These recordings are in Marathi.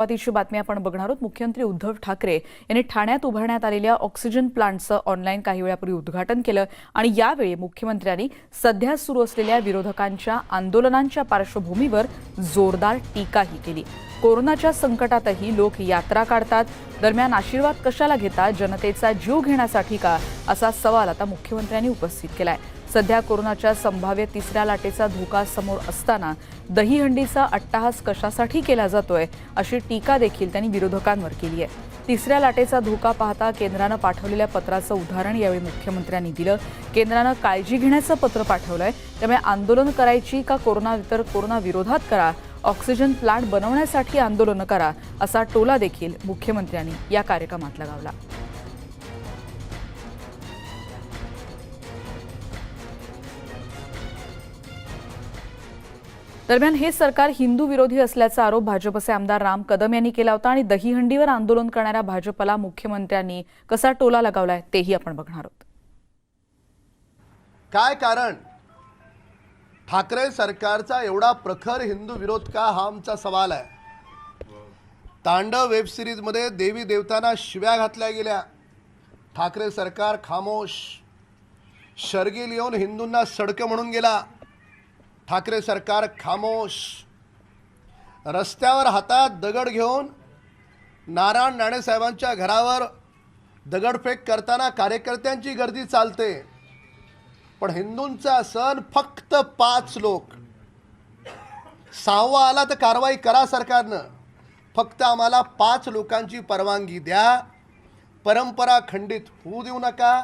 सुरुवातीची बातमी आपण बघणार आहोत. मुख्यमंत्री उद्धव ठाकरे यांनी ठाण्यात उभारण्यात आलेल्या ऑक्सिजन प्लांटचं ऑनलाईन काही वेळापूर्वी उद्घाटन केलं आणि यावेळी मुख्यमंत्र्यांनी सध्या सुरू असलेल्या विरोधकांच्या आंदोलनांच्या पार्श्वभूमीवर जोरदार टीकाही केली. कोरोनाच्या संकटातही लोक यात्रा काढतात. दरम्यान आशीर्वाद कशाला घेतात जनतेचा जीव घेण्यासाठी का असा सवाल आता मुख्यमंत्र्यांनी उपस्थित केला आहे सध्या कोरोनाच्या संभाव्य तिसऱ्या लाटेचा धोका समोर असताना दहीहंडीचा अट्टाहास कशासाठी केला जातोय अशी टीका देखील त्यांनी विरोधकांवर केली आहे. तिसऱ्या लाटेचा धोका पाहता केंद्रानं पाठवलेल्या पत्राचं उदाहरण यावेळी मुख्यमंत्र्यांनी दिलं. केंद्रानं काळजी घेण्याचं पत्र पाठवलंय. त्यामुळे आंदोलन करायची का कोरोना तर कोरोना विरोधात करा. ऑक्सिजन प्लांट बनवण्यासाठी आंदोलनं करा असा टोला देखील मुख्यमंत्र्यांनी या कार्यक्रमात लगावला दरम्यान हे सरकार हिंदू विरोधी असल्याचा आरोप भाजपचे आमदार राम कदम यांनी केला होता आणि दहीहंडीवर आंदोलन करणाऱ्या भाजपला मुख्यमंत्र्यांनी कसा टोला लगावलाय तेही आपण बघणार आहोत. काय कारण? ठाकरे सरकारचा एवढा प्रखर हिंदू विरोध का हा आमचा सवाल आहे? तांडव वेब सिरीजमध्ये देवी देवतांना शिव्या घातल्या गेल्या. ठाकरे सरकार खामोश. शर्गी लिहून हिंदूंना सडकं म्हणून गेला. ठाकरे सरकार खामोश. रस्त्यावर हातात दगड घेऊन नारायण नाणेसाहेबांच्या घरावर दगडफेक करताना कार्यकर्त्यांची गर्दी चालते. पण हिंदूंचा सण फक्त पाच लोक. सहावा आला तर कारवाई करा सरकारनं. फक्त आम्हाला पाच लोकांची परवानगी द्या. परंपरा खंडित होऊ देऊ नका.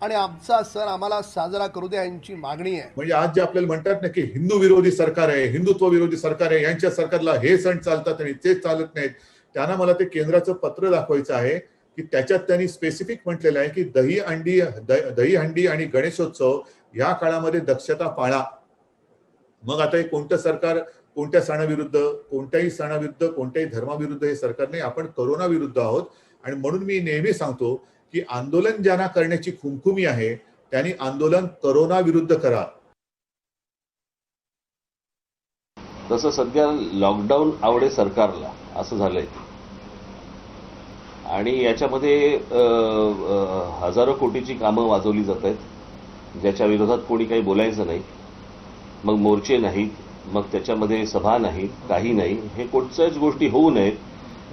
आणि आमचा सण आम्हाला साजरा करू द्या यांची मागणी आहे. म्हणजे आज जे आपल्याला म्हणतात ना की हिंदू विरोधी सरकार आहे हिंदुत्व विरोधी सरकार आहे यांच्या सरकारला हे सण चालतात आणि ते चालत नाहीत. त्यांना मला ते केंद्राचं पत्र दाखवायचं आहे की त्याच्यात त्यांनी स्पेसिफिक म्हटलेलं आहे की दही अंडी द- दही हंडी आणि गणेशोत्सव या काळामध्ये दक्षता पाळा. मग आता हे कोणतं सरकार कोणत्या सणाविरुद्ध कोणत्याही सणाविरुद्ध कोणत्याही धर्माविरुद्ध हे सरकार नाही आपण करोना विरुद्ध आहोत. आणि म्हणून मी नेहमी सांगतो की आंदोलन ज्यांना करण्याची खुमखुमी आहे त्यांनी आंदोलन करोना विरुद्ध करा. तसं सध्या लॉकडाऊन आवडे सरकारला असं झालंय. आणि याच्यामध्ये हजारो कोटीची कामं वाजवली जात आहेत ज्याच्या विरोधात कोणी काही बोलायचं नाही. मग मोर्चे नाहीत मग त्याच्यामध्ये सभा नाही काही नाही. हे कोणत्याच गोष्टी होऊ नयेत.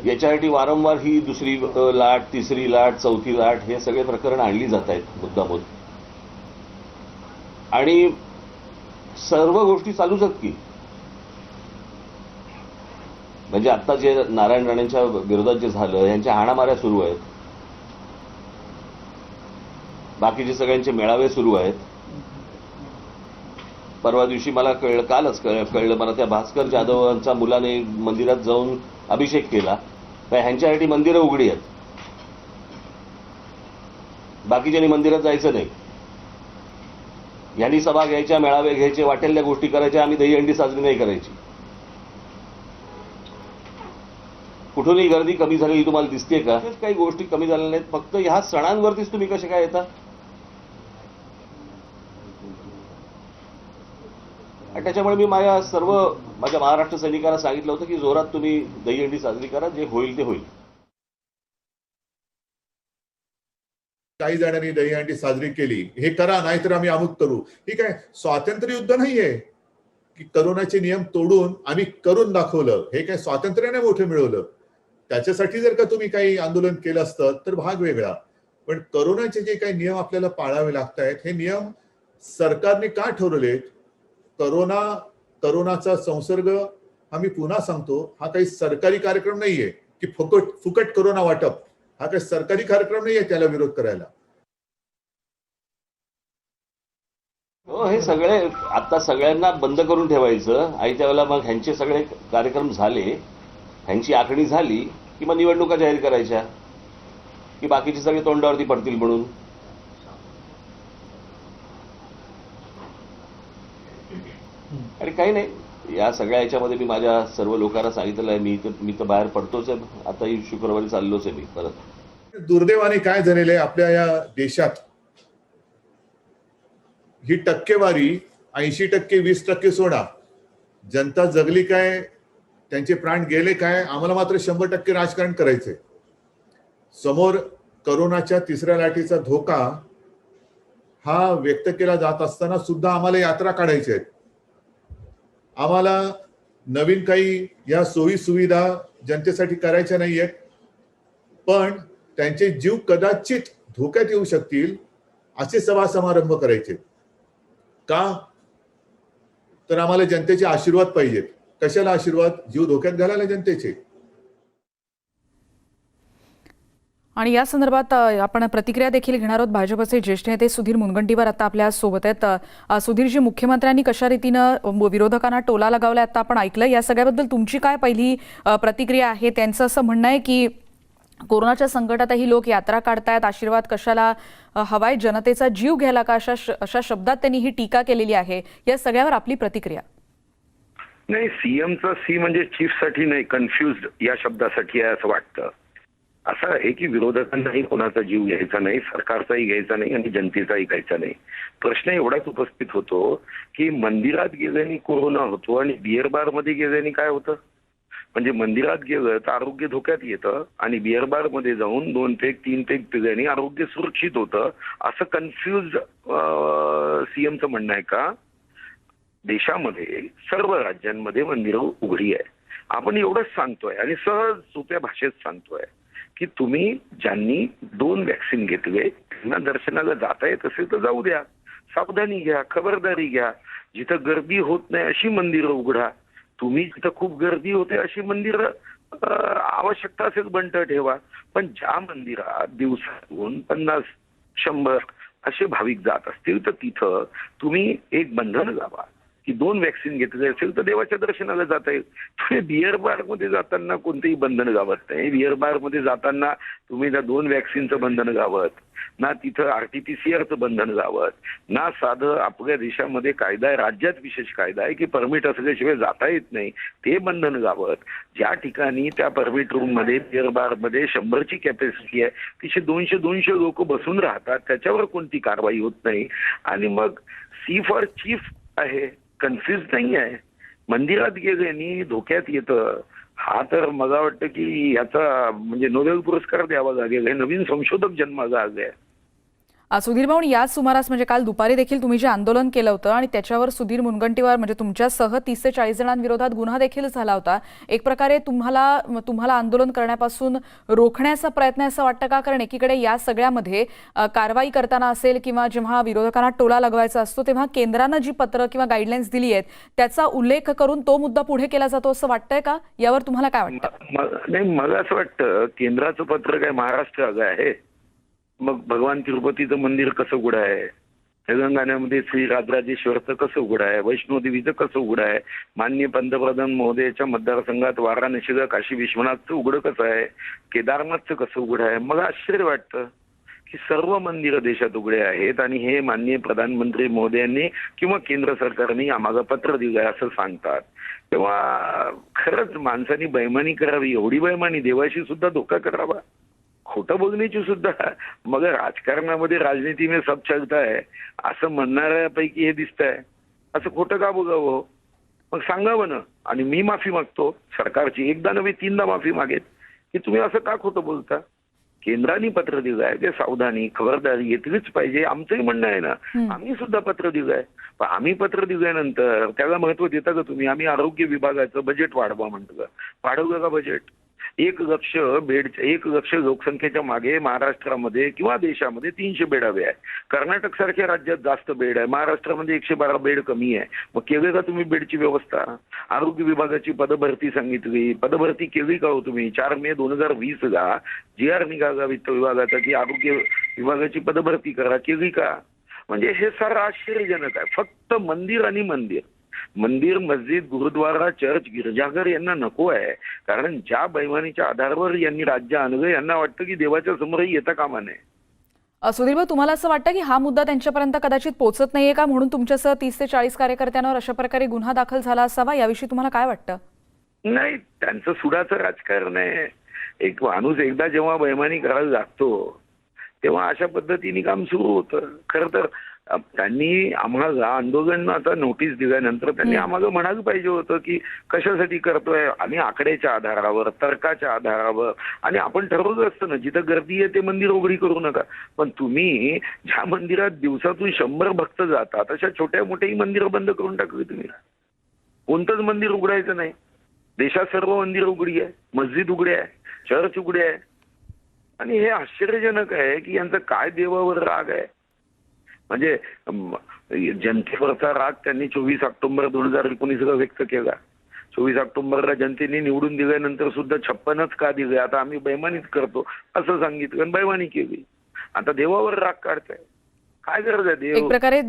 याच्यासाठी वारंवार ही दुसरी लाट तिसरी लाट चौथी लाट हे सगळे प्रकरण आणली जात आहेत मुद्दामून. आणि सर्व गोष्टी चालूच आहेत की. म्हणजे आता जे नारायण राणेंच्या विरोधात जे झालं यांच्या हाणामाऱ्या सुरू आहेत. बाकीचे सगळ्यांचे मेळावे सुरू आहेत. परवा दिवशी मला कळलं कालच कळ- कळलं मला त्या भास्कर जाधवांच्या मुलाने मंदिरात जाऊन अभिषेक केला. तर ह्यांच्यासाठी मंदिरं उघडी आहेत. बाकीच्यांनी मंदिरात जायचं नाही. यांनी सभा घ्यायच्या मेळावे घ्यायचे वाटेल त्या गोष्टी करायच्या आम्ही दहीहंडी साजरी नाही करायची. कुठूनही गर्दी कमी झालेली तुम्हाला दिसते का? काही गोष्टी कमी झालेल्या नाहीत. फक्त ह्या सणांवरतीच तुम्ही कसे काय येता? त्याच्यामुळे मी माझ्या सर्व माझ्या महाराष्ट्र सैनिकांना सांगितलं होतं की जोरात तुम्ही दहीहंडी साजरी करा जे होईल ते होईल. काही जणांनी दहीहंडी साजरी केली हे करा नाहीतर आम्ही अमुक करू. ठीक आहे स्वातंत्र्य युद्ध नाहीये की करोनाचे नियम तोडून आम्ही करून दाखवलं. हे काय स्वातंत्र्याने मोठं मिळवलं. त्याच्यासाठी जर का तुम्ही काही आंदोलन केलं असतं तर भाग वेगळा. पण करोनाचे जे काही नियम आपल्याला पाळावे लागत आहेत हे नियम सरकारने का ठरवलेत? करोना करोनाचा संसर्ग हा मी पुन्हा सांगतो हा काही सरकारी कार्यक्रम नाहीये की फुकट फुकट करोना वाटप. हा काही सरकारी कार्यक्रम नाहीये त्याला विरोध करायला. हो हे सगळे आता सगळ्यांना बंद करून ठेवायचं. आणि त्यावेळेला मग ह्यांचे सगळे कार्यक्रम झाले ह्यांची आखणी झाली की मग निवडणुका जाहीर करायच्या. की बाकीचे सगळे तोंडावरती पडतील म्हणून. आणि काही नाही. या सगळ्या याच्यामध्ये मी माझ्या सर्व लोकांना सांगितलं आहे. मी तर मी तर बाहेर पडतोच आहे. आता शुक्रवारी चाललोच आहे मी परत. दुर्दैवाने काय झालेलं आहे? आपल्या या देशात ही टक्केवारी ऐंशी टक्के वीस टक्के सोडा. जनता जगली काय? त्यांचे प्राण गेले काय? आम्हाला मात्र शंभर टक्के राजकारण करायचंय. समोर करोनाच्या तिसऱ्या लाटेचा धोका हा व्यक्त केला जात असताना सुद्धा आम्हाला यात्रा काढायच्या आहेत आम्हाला नवीन काही या सोयी सुविधा जनतेसाठी करायच्या नाहीयेत. पण त्यांचे जीव कदाचित धोक्यात येऊ शकतील असे सभा समारंभ करायचे. का? तर आम्हाला जनतेचे आशीर्वाद पाहिजेत. कशाला आशीर्वाद? जीव धोक्यात घालायला जनतेचे. आणि या संदर्भात आपण प्रतिक्रिया देखील घेणार आहोत भाजपचे ज्येष्ठ नेते सुधीर मुनगंटीवार आता आपल्यासोबत आहेत. सुधीरजी मुख्यमंत्र्यांनी कशा रीतीनं विरोधकांना टोला लगावला आता आपण ऐकलं या सगळ्याबद्दल तुमची काय पहिली प्रतिक्रिया आहे? त्यांचं असं म्हणणं आहे की कोरोनाच्या संकटातही लोक यात्रा काढतायत आशीर्वाद कशाला हवाय जनतेचा जीव घ्यायला का अशा अशा शब्दात त्यांनी ही टीका केलेली आहे? या सगळ्यावर आपली प्रतिक्रिया. नाही सीएमचा सी म्हणजे चीफसाठी नाही कन्फ्युज या शब्दासाठी आहे असं वाटतं. असं आहे की विरोधकांनाही कोणाचा जीव घ्यायचा नाही सरकारचाही घ्यायचा नाही आणि जनतेचाही घ्यायचा नाही. प्रश्न एवढाच उपस्थित होतो की मंदिरात गेल्याने कोरोना होतो आणि बिअर बारमध्ये गेल्याने काय होतं? म्हणजे मंदिरात गेलं तर आरोग्य धोक्यात येतं आणि बिअर बारमध्ये जाऊन दोन फेक तीन फेक पिल्याने आरोग्य सुरक्षित होतं. असं कन्फ्युज सीएमचं म्हणणं आहे का? देशामध्ये सर्व राज्यांमध्ये मंदिरं उघडी आहे आपण एवढंच सांगतोय आणि सहज सोप्या भाषेत सांगतोय. की तुम्ही ज्यांनी दोन वॅक्सिन घेतले त्यांना दर्शनाला जाता येत असेल तर जाऊ द्या. सावधानी घ्या खबरदारी घ्या. जिथं गर्दी होत नाही अशी मंदिरं उघडा. तुम्ही जिथं खूप गर्दी होते अशी मंदिरं आवश्यकता असेल बंट ठेवा. पण ज्या मंदिरात दिवसातून पन्नास शंभर असे भाविक जात असतील तर तिथं तुम्ही एक बंधन लावा की दोन वॅक्सिन घेतली असेल तर देवाच्या दर्शनाला जाता येईल. तुम्ही बिअर बारमध्ये जाताना कोणतेही बंधन गावत नाही. बिअर बारमध्ये जाताना तुम्ही ना दोन वॅक्सिनचं बंधन गावत ना तिथं आरटीपीसीआरचं बंधन गावत ना साधं आपल्या देशामध्ये कायदा आहे राज्यात विशेष कायदा आहे की परमिट असल्याशिवाय जाता येत नाही. ते बंधन गावत ज्या ठिकाणी त्या परमिट रूममध्ये बिअर बारमध्ये शंभरची कॅपॅसिटी आहे तिथे दोनशे दोनशे लोक बसून राहतात त्याच्यावर कोणती कारवाई होत नाही. आणि मग सी फॉर चीफ आहे कन्फ्युज नाही आहे मंदिरात गेल्याने धोक्यात येतं. हा तर मला वाटतं की याचा म्हणजे नोबेल पुरस्कार द्यावा लागेल. हे नवीन संशोधक जन्माला आले आहे सुधीर भाऊ याच सुमारास म्हणजे काल दुपारी देखील तुम्ही जे आंदोलन केलं होतं आणि त्याच्यावर सुधीर मुनगंटीवार म्हणजे तुमच्यासह तीस ते चाळीस जणांविरोधात गुन्हा देखील झाला होता. एक प्रकारे तुम्हाला तुम्हाला आंदोलन करण्यापासून रोखण्याचा प्रयत्न असं वाटतं का? कारण एकीकडे या सगळ्यामध्ये कारवाई करताना असेल किंवा जेव्हा विरोधकांना टोला लगवायचा असतो तेव्हा केंद्रानं जी पत्र किंवा गाईडलाईन्स दिली आहेत त्याचा उल्लेख करून तो मुद्दा पुढे केला जातो असं वाटतंय का? यावर तुम्हाला काय वाटतं? नाही मला असं वाटतं केंद्राचं पत्र काय महाराष्ट्र आहे. मग भगवान तिरुपतीचं मंदिर कसं उघडं आहे? तेलंगणामध्ये श्री राजराजेश्वरचं कसं उघडं आहे? वैष्णोदेवीचं कसं उघडं आहे? माननीय पंतप्रधान महोदयाच्या मतदारसंघात वाराणसीचं काशी विश्वनाथचं उघडं कसं आहे? केदारनाथचं कसं उघडं आहे? मला आश्चर्य वाटतं की सर्व मंदिरं देशात उघडे आहेत आणि हे माननीय प्रधानमंत्री मोदयांनी किंवा केंद्र सरकारने आम्हाला पत्र दिलं आहे असं सांगतात. तेव्हा खरंच माणसानी बैमानी करावी एवढी बैमानी देवाशी सुद्धा धोका करावा. खोटं बोलण्याची सुद्धा. मग राजकारणामध्ये राजनीती में सब चलता है असं म्हणणाऱ्यापैकी हे दिसत आहे असं खोटं का बोलावं मग सांगावं ना आणि मी माफी मागतो. सरकारची एकदा नव्हे तीनदा माफी मागेत की तुम्ही असं का खोटं बोलता? केंद्राने पत्र दिलं आहे ते सावधानी खबरदारी घेतलीच पाहिजे. आमचंही म्हणणं आहे ना. आम्ही सुद्धा पत्र दिलं आहे पण आम्ही पत्र दिल्यानंतर त्याला महत्त्व देता का तुम्ही? आम्ही आरोग्य विभागाचं बजेट वाढवा म्हणतो का वाढवलं का बजेट एक लक्ष बेड एक लक्ष लोकसंख्येच्या मागे महाराष्ट्रामध्ये किंवा देशामध्ये तीनशे बेड हवे आहे कर्नाटक सारख्या राज्यात जास्त बेड आहे. महाराष्ट्रामध्ये एकशे बारा बेड कमी आहे. मग केले का तुम्ही बेडची व्यवस्था? आरोग्य विभागाची पदभरती सांगितली. पदभरती केली का हो तुम्ही? चार मे दोन हजार वीस ला जी आर निघाला वित्त विभागाचा की आरोग्य विभागाची पदभरती करा. केली का? म्हणजे हे सारं आश्चर्यजनक आहे. फक्त मंदिर आणि मंदिर. मंदिर मस्जिद गुरुद्वारा चर्च गिरजाघर यांना नको आहे. कारण ज्या बैमानीच्या आधारावर यांनी राज्य आणलं यांना वाटतं की देवाच्या समोरही येता कामा नये. सुधीर भाऊ तुम्हाला असं वाटतं की हा मुद्दा त्यांच्यापर्यंत कदाचित पोहोचत नाहीये का? म्हणून तुमच्यासह तीस ते चाळीस कार्यकर्त्यांवर अशा प्रकारे गुन्हा दाखल झाला असावा याविषयी तुम्हाला काय वाटतं? नाही त्यांचं सुडाचं राजकारण आहे. एक माणूस एकदा जेव्हा बैमानी करायला लागतो तेव्हा अशा पद्धतीने काम सुरू होतं. खरं तर त्यांनी आम्हाला आंदोलन आता नोटीस दिल्यानंतर त्यांनी आम्हाला म्हणायला पाहिजे होतं की कशासाठी करतोय? आम्ही आकड्याच्या आधारावर तर्काच्या आधारावर. आणि आपण ठरवलं असतं ना जिथं गर्दी आहे ते मंदिर उघडी करू नका. पण तुम्ही ज्या मंदिरात दिवसातून शंभर भक्त जातात अशा छोट्या मोठ्याही मंदिरं बंद करून टाकली तुम्ही. कोणतंच मंदिर उघडायचं नाही. देशात सर्व मंदिर उघडी आहे. मस्जिद उघडे आहे. चर्च उघडे आहे. आणि हे आश्चर्यजनक आहे की यांचा काय देवावर राग आहे? म्हणजे जनतेवरचा राग त्यांनी चोवीस ऑक्टोबर दोन हजार एकोणीसला व्यक्त केला. चोवीस ऑक्टोबरला जनतेने निवडून दिल्यानंतर सुद्धा छप्पनच का दिले? आता आम्ही बैमानीच करतो असं सांगितलं आणि बैमानी केली. आता देवावर राग काढताय. काय गरज आहे एक प्रकारे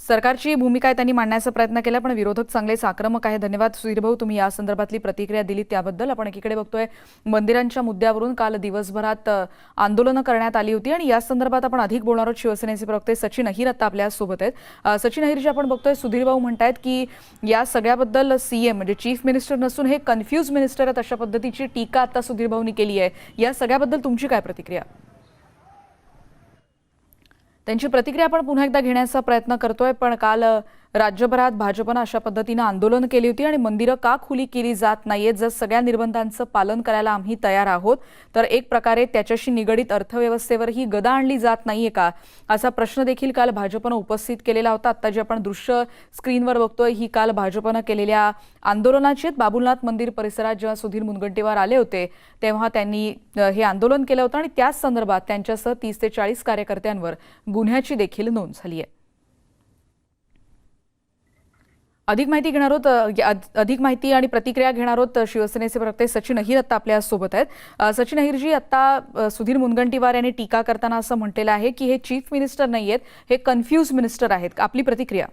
सरकारची भूमिका आहे त्यांनी मांडण्याचा प्रयत्न केला पण विरोधक चांगलेच आक्रमक आहे. धन्यवाद सुधीर भाऊ तुम्ही या संदर्भातली प्रतिक्रिया दिली त्याबद्दल. आपण एकीकडे बघतोय मंदिरांच्या मुद्द्यावरून काल दिवसभरात आंदोलनं करण्यात आली होती आणि या संदर्भात आपण अधिक बोलणार आहोत. शिवसेनेचे प्रवक्ते सचिन अहिर आता आपल्यासोबत आहेत. सचिन अहिर जे आपण बघतोय सुधीर भाऊ म्हणतायत की या सगळ्याबद्दल सीएम म्हणजे चीफ मिनिस्टर नसून हे कन्फ्यूज मिनिस्टर आहेत अशा पद्धतीची टीका आता सुधीर भाऊनी केली आहे. या सगळ्याबद्दल तुमची काय प्रतिक्रिया? त्यांची प्रतिक्रिया आपण पुन्हा एकदा घेण्याचा प्रयत्न करतोय पण काल राज्यभरात भाजपनं अशा पद्धतीनं आंदोलन केली होती आणि मंदिरं का खुली केली जात नाहीयेत जर सगळ्या निर्बंधांचं पालन करायला आम्ही तयार आहोत तर एक प्रकारे त्याच्याशी निगडीत अर्थव्यवस्थेवरही गदा आणली जात नाहीये का? असा प्रश्न देखील काल भाजपनं उपस्थित केलेला होता. आता जे आपण दृश्य स्क्रीनवर बघतोय ही काल भाजपनं केलेल्या आंदोलनाची आहेत. बाबुलनाथ मंदिर परिसरात जेव्हा सुधीर मुनगंटीवार आले होते तेव्हा त्यांनी हे आंदोलन केलं होतं आणि त्याच संदर्भात त्यांच्यासह तीस ते चाळीस कार्यकर्त्यांवर गुन्ह्याची देखील नोंद झाली आहे. अधिक माहिती घेणार आहोत अधिक माहिती आणि प्रतिक्रिया घेणार आहोत शिवसेनेचे प्रवक्ते सचिन अहिर आता आपल्यासोबत आहेत. सचिन अहिरजी आता सुधीर मुनगंटीवार यांनी टीका करताना असं म्हटलेलं आहे की हे चीफ मिनिस्टर नाही आहेत हे कन्फ्यूज मिनिस्टर आहेत. आपली प्रतिक्रिया.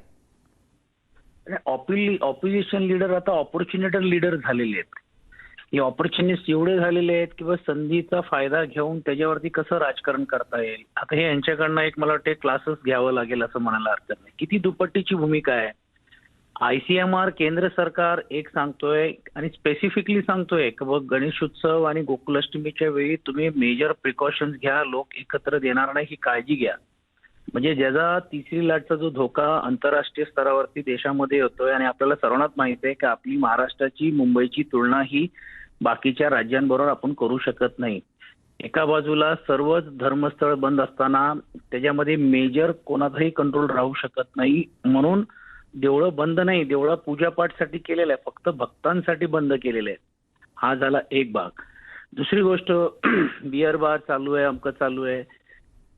ऑपोजिशन लीडर आता ऑपॉर्च्युनिटर लीडर झालेले आहेत. हे ऑपॉर्च्युनिस्ट एवढे झालेले आहेत की संधीचा फायदा घेऊन त्याच्यावरती कसं राजकारण करता येईल? आता हे यांच्याकडनं एक मला वाटते क्लासेस घ्यावं लागेल असं म्हणायला हरकत नाही. किती दुपट्टीची भूमिका आहे. आयसीएमआर केंद्र सरकार एक सांगतोय आणि स्पेसिफिकली सांगतोय की बघ गणेश उत्सव आणि गोकुलाष्टमीच्या वेळी तुम्ही मेजर प्रिकॉशन्स घ्या लोक एकत्र देणार नाही ही काळजी घ्या. म्हणजे ज्याचा तिसरी लाटचा जो धोका आंतरराष्ट्रीय स्तरावरती देशामध्ये होतोय आणि आपल्याला सर्वांनाच माहीत आहे की आपली महाराष्ट्राची मुंबईची तुलना ही बाकीच्या राज्यांबरोबर आपण करू शकत नाही. एका बाजूला सर्वच धर्मस्थळ बंद असताना त्याच्यामध्ये मेजर कोणाचाही कंट्रोल राहू शकत नाही. म्हणून देवळं बंद नाही देवळं पूजापाठसाठी केलेलं आहे फक्त भक्तांसाठी बंद केलेलं आहे. हा झाला एक भाग. दुसरी गोष्ट बिअर बार चालू आहे अमकं चालू आहे.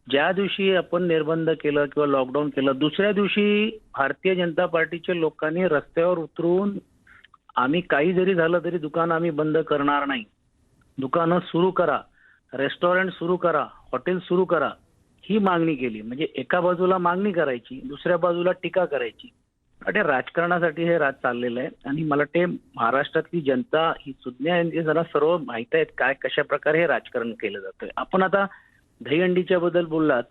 ज्या दिवशी आपण निर्बंध केलं किंवा लॉकडाऊन केलं दुसऱ्या दिवशी भारतीय जनता पार्टीच्या लोकांनी रस्त्यावर उतरून आम्ही काही जरी झालं तरी दुकान आम्ही बंद करणार नाही. दुकानं सुरू करा रेस्टॉरंट सुरू करा हॉटेल सुरू करा ही मागणी केली. म्हणजे एका बाजूला मागणी करायची दुसऱ्या बाजूला टीका करायची. अरे राजकारणासाठी हे राज चाललेलं आहे. आणि मला वाटते महाराष्ट्रातली जनता ही सुज्ञ यांची म्हणजे जरा सर्व माहीत आहेत काय कशा प्रकारे हे राजकारण केलं जातंय. आपण आता दहीहंडीच्या बद्दल बोललात.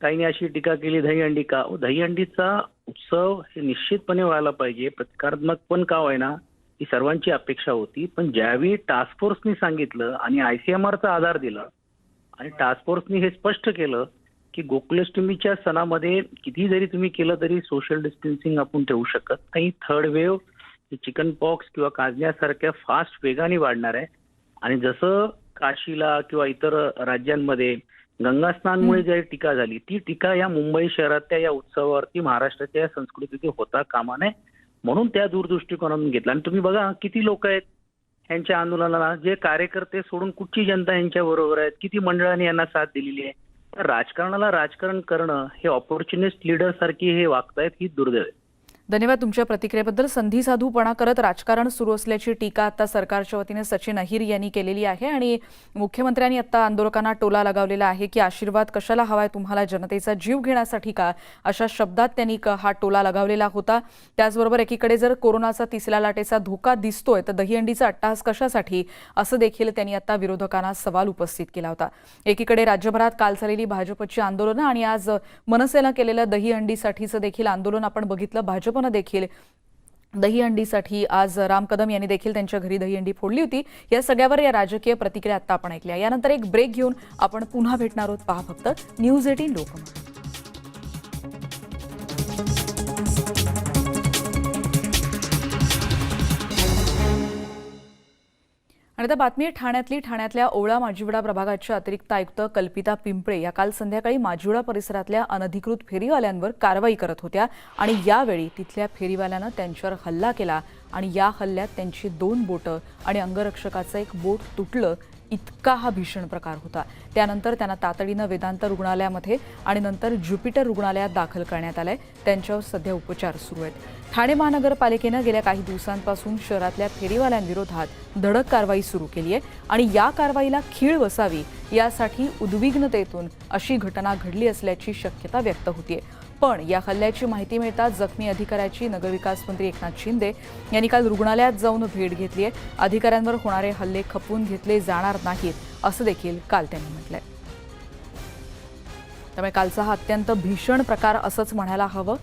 काहींनी अशी टीका केली दहीहंडी का? दहीहंडीचा उत्सव हे निश्चितपणे व्हायला पाहिजे. प्रतिकारात्मक पण का होईना ही सर्वांची अपेक्षा होती. पण ज्यावेळी टास्क फोर्सनी सांगितलं आणि आयसीएमआरचा आधार दिला आणि टास्क फोर्सनी हे स्पष्ट केलं की गोकुलाष्टमीच्या सणामध्ये किती जरी तुम्ही केलं तरी सोशल डिस्टन्सिंग आपण ठेवू शकत नाही. थर्ड वेव्ह चिकन पॉक्स किंवा काजण्यासारख्या फास्ट वेगाने वाढणार आहे. आणि जसं काशीला किंवा इतर राज्यांमध्ये गंगास्नानमुळे जी टीका झाली ती टीका या मुंबई शहरातल्या या उत्सवावरती महाराष्ट्राच्या या संस्कृतीची होता कामा नये म्हणून त्या दूरदृष्टिकोनातून घेतला. आणि तुम्ही बघा किती लोक आहेत यांच्या आंदोलनाला. जे कार्यकर्ते सोडून कुठची जनता यांच्या बरोबर आहेत? किती मंडळांनी यांना साथ दिलेली आहे? राजकारणाला राजकारण करणं हे ऑपॉर्च्युनिस्ट लीडर सारखी हे वागतायत ही दुर्दैव आहे. धन्यवाद तुमच्या प्रतिक्रियेबद्दल. संधी साधूपणा करत राजकारण सुरू असल्याची टीका आता सरकारच्या वतीने सचिन अहिर यांनी केलेली आहे आणि मुख्यमंत्र्यांनी आता आंदोलकांना टोला लगावलेला आहे की आशीर्वाद कशाला हवाय तुम्हाला जनतेचा जीव घेण्यासाठी का? अशा शब्दात त्यांनी क- हा टोला लगावलेला होता. त्याचबरोबर एकीकडे जर कोरोनाचा तिसऱ्या लाटेचा धोका दिसतोय तर दहीहंडीचा अट्टहास कशासाठी? असं देखील त्यांनी आता विरोधकांना सवाल उपस्थित केला होता. एकीकडे राज्यभरात काल झालेली भाजपची आंदोलनं आणि आज मनसेनं केलेलं दहीहंडीसाठीचं देखील आंदोलन आपण बघितलं. भाजप भाजपनं देखील. दहीहंडीसाठी आज राम कदम यांनी देखील त्यांच्या घरी दहीहंडी फोडली होती. या सगळ्यावर या राजकीय प्रतिक्रिया आता आपण ऐकल्या. यानंतर एक ब्रेक घेऊन आपण पुन्हा भेटणार आहोत पहा फक्त. News eighteen Lokmat. आणि आता बातमी आहे ठाण्यातली. ठाण्यातल्या ओवळा माजिवडा प्रभागाच्या अतिरिक्त आयुक्त कल्पिता पिंपळे या काल संध्याकाळी माजिवडा परिसरातल्या अनधिकृत फेरीवाल्यांवर कारवाई करत होत्या आणि यावेळी तिथल्या फेरीवाल्यानं त्यांच्यावर हल्ला केला आणि या हल्ल्यात त्यांची दोन बोटं आणि अंगरक्षकाचं एक बोट तुटलं इतका हा भीषण प्रकार होता. त्यानंतर त्यांना तातडीनं वेदांत रुग्णालयामध्ये आणि नंतर ज्युपिटर रुग्णालयात दाखल करण्यात आलंय. त्यांच्यावर सध्या उपचार सुरू आहेत. ठाणे महानगरपालिकेनं गेल्या काही दिवसांपासून शहरातल्या फेरीवाल्यांविरोधात धडक कारवाई सुरू केली आहे आणि या कारवाईला खीळ बसावी यासाठी उद्विग्नतेतून अशी घटना घडली असल्याची शक्यता व्यक्त होतीये. पण या हल्ल्याची माहिती मिळताच जखमी अधिकाऱ्याची नगरविकास मंत्री एकनाथ शिंदे यांनी काल रुग्णालयात जाऊन भेट घेतली आहे. अधिकाऱ्यांवर होणारे हल्ले खपवून घेतले जाणार नाहीत असं देखील काल त्यांनी म्हटलंय. त्यामुळे कालचा हा अत्यंत भीषण प्रकार असंच म्हणायला हवं.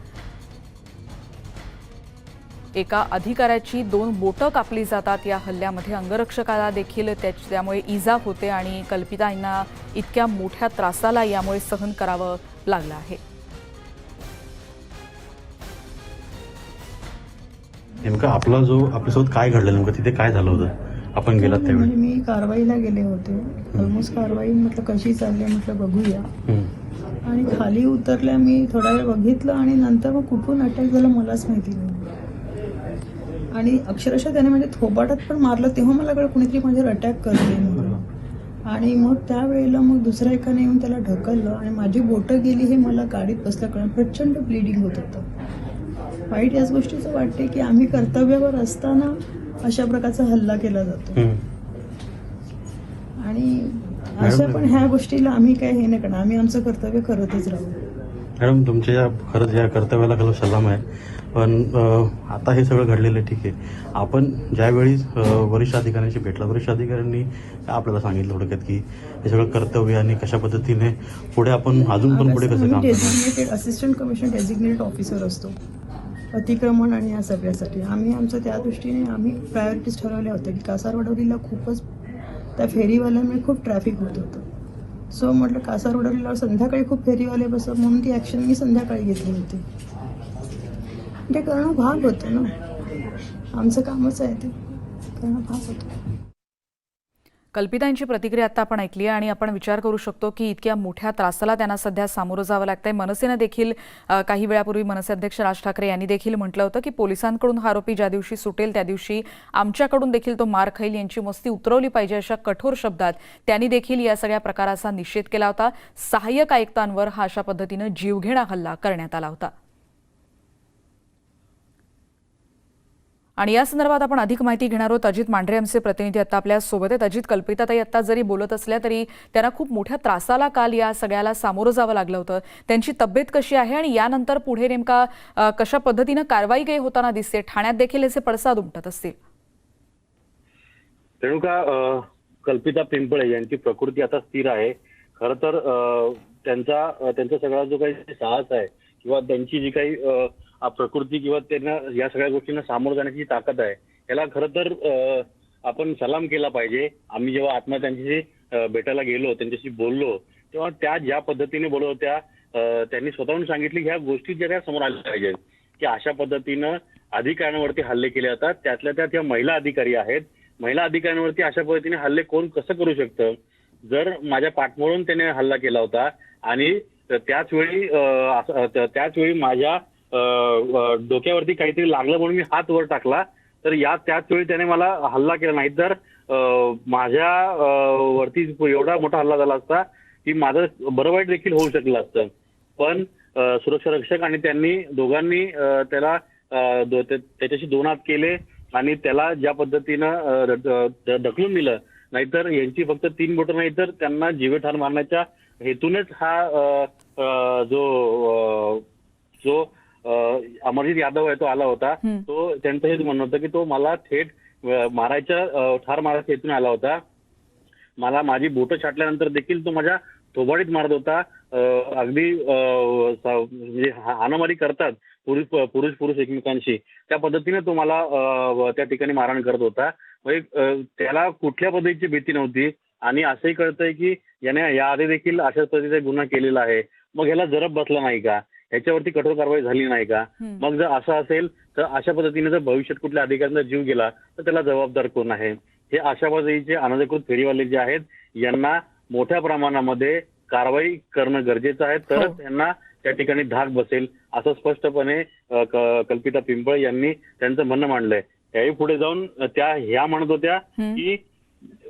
एका अधिकाऱ्याची दोन बोटं कापली जातात या हल्ल्यामध्ये. अंगरक्षकाला देखील त्याच- त्यामुळे इजा होते आणि कल्पिता यांना इतक्या मोठ्या त्रासाला यामुळे सहन करावं लागलं आहे. नेमकं आपला जो आपल्यासोबत काय घडलं नेमकं तिथे काय झालं होतं? आपण गेलात त्यावेळी. म्हणजे मी कारवाईला गेले होते. ऑलमोस्ट कारवाई म्हटलं कशी चालली आहे म्हटलं बघूया. हम्म. आणि खाली उतरल्या मी थोडा वेळ बघितलं आणि नंतर मग कुठून अटॅक झाला मलाच माहिती नाही. आणि अक्षरशः त्याने म्हणजे थोबाटात पण मारलं तेव्हा मला कळलं कुणीतरी माझ्यावर अटॅक करते म्हणून. आणि मग त्यावेळेला मग दुसऱ्या एकाने येऊन त्याला ढकललं आणि माझी बोटं गेली हे मला गाडीत बसल्या कळलं प्रचंड ब्लिडिंग होत होतं. वाईट याच गोष्टीचं वाटते की आम्ही कर्तव्यावर असताना अशा प्रकारचा हल्ला केला जातो. आणि अशा पण ह्या गोष्टीला आम्ही काय हे नाही करणार. आम्ही आमचं कर्तव्य करतच राहू. मॅडम तुमच्या या खरंच या कर्तव्याला खरं सलाम आहे. पण आता हे सगळं घडलेलं आहे ठीक आहे. आपण ज्यावेळी वरिष्ठ अधिकाऱ्यांशी भेटला वरिष्ठ अधिकाऱ्यांनी आपल्याला सांगितलं थोडक्यात की हे सगळं कर्तव्य आणि कशा पद्धतीने पुढे आपण अजून पण पुढे कसं काम असिस्टंट कमिशनर डेझिग्नेटेड ऑफिसर असतो. अतिक्रमण आणि या सगळ्यासाठी. आम्ही आमचं त्या दृष्टीने आम्ही प्रायोरिटीज ठरवल्या होत्या की कासारवडवलीला खूपच त्या फेरीवाल्यांमुळे खूप ट्रॅफिक होत होतं. सो म्हटलं कासारवडवलीला संध्याकाळी खूप फेरीवाले बसत म्हणून ती ॲक्शन मी संध्याकाळी घेतली होती. ते करणं भाग होतं ना. आमचं कामच आहे ते. करणं भाग होतं. कल्पितांची प्रतिक्रिया आता आपण ऐकली आहे आणि आपण विचार करू शकतो की इतक्या मोठ्या त्रासाला त्यांना सध्या सामोरं जावं लागतंय. मनसेनं देखील काही वेळापूर्वी मनसे अध्यक्ष राज ठाकरे यांनी देखील म्हटलं होतं की पोलिसांकडून हा आरोपी ज्या दिवशी सुटेल त्या दिवशी आमच्याकडून देखील तो मार खाईल यांची मस्ती उतरवली पाहिजे अशा कठोर शब्दात त्यांनी देखील या सगळ्या प्रकाराचा निषेध केला होता. सहाय्यक आयुक्तांवर हा अशा पद्धतीनं जीवघेणा हल्ला करण्यात आला होता. आणि या संदर्भात आपण अधिक माहिती घेणार आहोत. अजित मांढरे आमचे प्रतिनिधी आता आपल्यासोबत आहेत. अजित कल्पिताताई आता जरी बोलत असल्या तरी त्यांना खूप मोठ्या त्रासाला काल या सगळ्याला सामोरं जावं लागलं होतं. त्यांची तब्येत कशी आहे आणि यानंतर पुढे नेमका कशा पद्धतीनं कारवाई काही होताना दिसते? ठाण्यात देखील याचे पडसाद उमटत असतील. रेणुका कल्पिता पिंपळे यांची प्रकृती आता स्थिर आहे. खर तर त्यांचा त्यांचा सगळा जो काही साहस आहे किंवा त्यांची जी काही प्रकृती किंवा त्यांना या सगळ्या गोष्टींना सामोरं जाण्याची ताकद आहे याला खरं तर अ, आपण सलाम केला पाहिजे. आम्ही जेव्हा आत्मा त्यांच्याशी भेटायला गेलो त्यांच्याशी बोललो तेव्हा त्या ज्या पद्धतीने बोलत होत्या त्यांनी स्वतःहून सांगितले ह्या गोष्टी ज्या त्या समोर आल्या पाहिजेत की अशा पद्धतीनं अधिकाऱ्यांवरती हल्ले केले जातात. त्यातल्या त्यात ह्या महिला अधिकारी आहेत. महिला अधिकाऱ्यांवरती अशा पद्धतीने हल्ले कोण कसं करू शकतं? जर माझ्या पाठमोडून त्याने हल्ला केला होता आणि त्याच वेळी त्याच वेळी माझ्या डोक्यावरती काहीतरी लागलं म्हणून मी हात वर टाकला. तर या त्याच वेळी त्याने मला हल्ला केला. नाही तर माझ्या वरती एवढा मोठा हल्ला झाला असता की माझं बरं वाईट देखील होऊ शकलं असतं. पण सुरक्षा रक्षक आणि त्यांनी दोघांनी त्याला त्याच्याशी दोन हात केले आणि त्याला ज्या पद्धतीनं ढकलून दिलं. नाहीतर यांची फक्त तीन बोटं नाही तर त्यांना जीवेठार मारण्याच्या हेतूनच हा जो जो अमरजित यादव आहे तो आला होता. तो त्यांचं हेच म्हणणं होतं की तो मला थेट मारायच्या ठार मारायच्या हेतून आला होता. मला माझी बोटं छाटल्यानंतर देखील तो माझ्या थोबाडीत मारत होता. अगदी म्हणजे हा- हाणामारी करतात पुरुष पुरुष पुरुष एकमेकांशी. त्या पद्धतीने तो मला त्या ठिकाणी मारहाण करत होता. म्हणजे त्याला कुठल्या पद्धतीची भीती नव्हती आणि असंही कळतंय की याने याआधी देखील अशाच पद्धतीचा गुन्हा केलेला आहे. मग ह्याला जरब बसला नाही का? ह्याच्यावरती कठोर कारवाई झाली नाही का. मग जर असं असेल तर अशा पद्धतीने जर भविष्यात कुठल्या अधिकाऱ्यांचा जीव गेला तर त्याला जबाबदार कोण आहे हे आशाबाजीचे अनधिकृत फेरीवाले जे आहेत यांना मोठ्या प्रमाणामध्ये कारवाई करणं गरजेचं आहे तरच हो. त्यांना त्या ठिकाणी धाक बसेल असं स्पष्टपणे कल्पिता पिंपळ यांनी त्यांचं म्हणणं मांडलंय त्याही पुढे जाऊन त्या ह्या म्हणत होत्या. की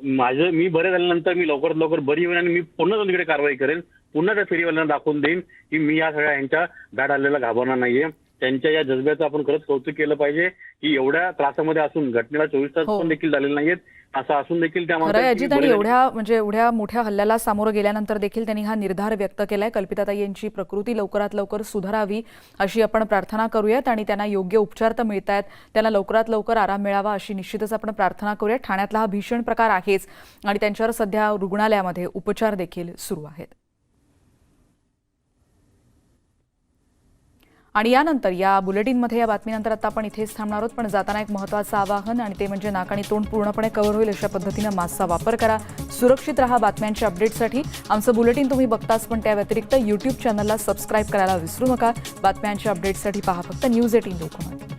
माझं मी बरे झाल्यानंतर मी लवकरात लवकर बरी होईन आणि मी पुन्हा त्यांच्याकडे कारवाई करेन पुन्हा त्या फेरीवाल्यांना दाखवून देईन की मी या सगळ्या यांच्या बॅड हल्ल्याला घाबरणार नाहीये. त्यांच्या या जज्ब्याचं आपण खरंच कौतुक केलं पाहिजे की एवढ्या त्रासामध्ये असून घटनेला चोवीस तास हो. पण देखील झालेले नाहीयेत. असं असून देखील त्या अजित आणि. एवढ्या म्हणजे एवढ्या मोठ्या हल्ल्याला सामोरं गेल्यानंतर देखील त्यांनी हा निर्धार व्यक्त केलाय. कल्पिताताई यांची प्रकृती लवकरात लवकर सुधारावी अशी आपण प्रार्थना करूयात आणि त्यांना योग्य उपचार तर मिळत आहेत त्यांना लवकरात लवकर आराम मिळावा अशी निश्चितच आपण प्रार्थना करूयात. ठाण्यातला हा भीषण प्रकार आहेच आणि त्यांच्यावर सध्या रुग्णालयामध्ये उपचार देखील सुरू आहेत. आणि यानंतर या बुलेटिनमध्ये या बातमीनंतर आता आपण इथेच थांबणार आहोत. पण जाताना एक महत्त्वाचं आवाहन आणि ते म्हणजे नाक आणि तोंड पूर्णपणे कव्हर होईल अशा पद्धतीनं मास्कचा वापर करा. सुरक्षित राहा बातम्यांच्या अपडेटसाठी आमचं बुलेटिन तुम्ही बघताच पण त्या व्यतिरिक्त यूट्यूब चॅनलला सबस्क्राईब करायला विसरू नका. बातम्यांच्या अपडेटसाठी पहा फक्त न्यूज एटीन लोकमत.